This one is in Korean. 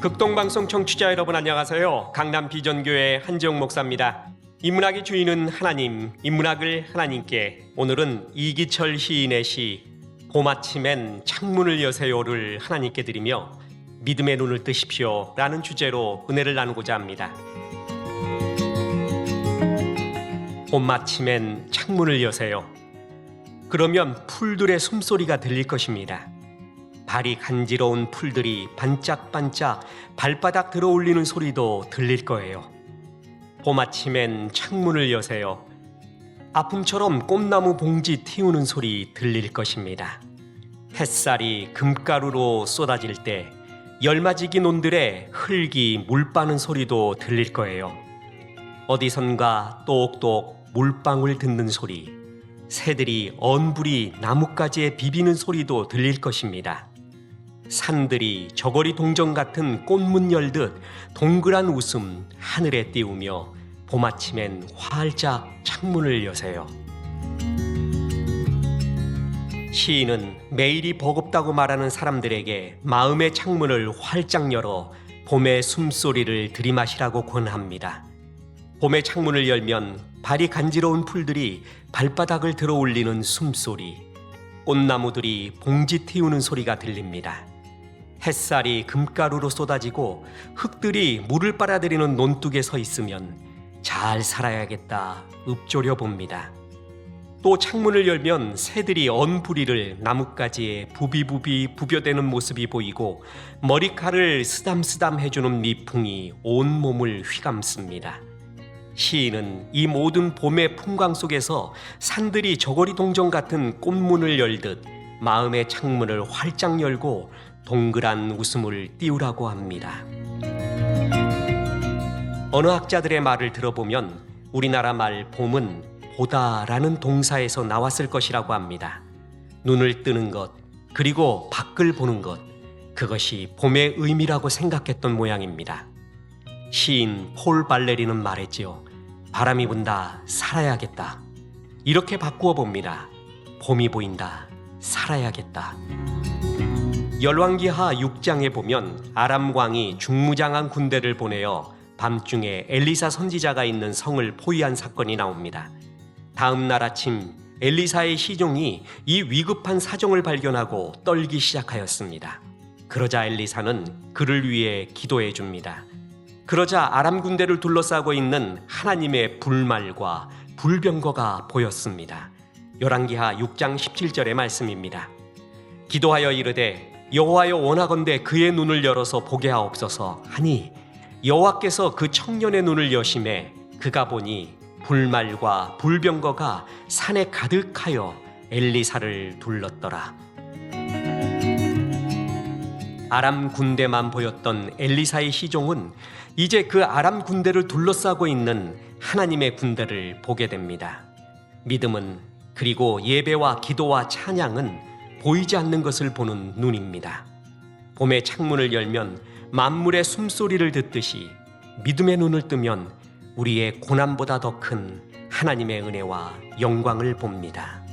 극동방송 청취자 여러분 안녕하세요. 강남 비전교회 한지영 목사입니다. 인문학의 주인은 하나님, 인문학을 하나님께 오늘은 이기철 시인의 시 봄아침엔 창문을 여세요를 하나님께 드리며 믿음의 눈을 뜨십시오 라는 주제로 은혜를 나누고자 합니다. 봄아침엔 창문을 여세요. 그러면 풀들의 숨소리가 들릴 것입니다. 발이 간지러운 풀들이 반짝반짝 발바닥 들어 올리는 소리도 들릴 거예요. 봄 아침엔 창문을 여세요. 아픔처럼 꽃나무 봉지 틔우는 소리 들릴 것입니다. 햇살이 금가루로 쏟아질 때 열마지기 논들의 흙이 물 빠는 소리도 들릴 거예요. 어디선가 똑똑 물방울 듣는 소리, 새들이 언불이 나뭇가지에 비비는 소리도 들릴 것입니다. 산들이 저고리 동정 같은 꽃문 열듯 동그란 웃음 하늘에 띄우며 봄 아침엔 활짝 창문을 여세요. 시인은 매일이 버겁다고 말하는 사람들에게 마음의 창문을 활짝 열어 봄의 숨소리를 들이마시라고 권합니다. 봄의 창문을 열면 발이 간지러운 풀들이 발바닥을 들어 올리는 숨소리, 꽃나무들이 봉지 틔우는 소리가 들립니다. 햇살이 금가루로 쏟아지고 흙들이 물을 빨아들이는 논둑에 서 있으면 잘 살아야겠다 읊조려 봅니다. 또 창문을 열면 새들이 언부리를 나뭇가지에 부비부비 부벼대는 모습이 보이고 머리카락을 쓰담쓰담 해주는 미풍이 온 몸을 휘감습니다. 시인은 이 모든 봄의 풍광 속에서 산들이 저고리 동정 같은 꽃문을 열듯 마음의 창문을 활짝 열고 동그란 웃음을 띄우라고 합니다. 어느 학자들의 말을 들어보면 우리나라 말 봄은 보다라는 동사에서 나왔을 것이라고 합니다. 눈을 뜨는 것, 그리고 밖을 보는 것, 그것이 봄의 의미라고 생각했던 모양입니다. 시인 폴 발레리는 말했지요. 바람이 분다, 살아야겠다. 이렇게 바꾸어 봅니다. 봄이 보인다, 살아야겠다. 열왕기하 6장에 보면 아람 왕이 중무장한 군대를 보내어 밤중에 엘리사 선지자가 있는 성을 포위한 사건이 나옵니다. 다음 날 아침 엘리사의 시종이 이 위급한 사정을 발견하고 떨기 시작하였습니다. 그러자 엘리사는 그를 위해 기도해 줍니다. 그러자 아람 군대를 둘러싸고 있는 하나님의 불말과 불병거가 보였습니다. 열왕기하 6장 17절의 말씀입니다. 기도하여 이르되 여호와여 원하건대 그의 눈을 열어서 보게 하옵소서 하니 여호와께서 그 청년의 눈을 여심해 그가 보니 불말과 불병거가 산에 가득하여 엘리사를 둘렀더라. 아람 군대만 보였던 엘리사의 시종은 이제 그 아람 군대를 둘러싸고 있는 하나님의 군대를 보게 됩니다. 믿음은 그리고 예배와 기도와 찬양은 보이지 않는 것을 보는 눈입니다. 봄의 창문을 열면 만물의 숨소리를 듣듯이 믿음의 눈을 뜨면 우리의 고난보다 더 큰 하나님의 은혜와 영광을 봅니다.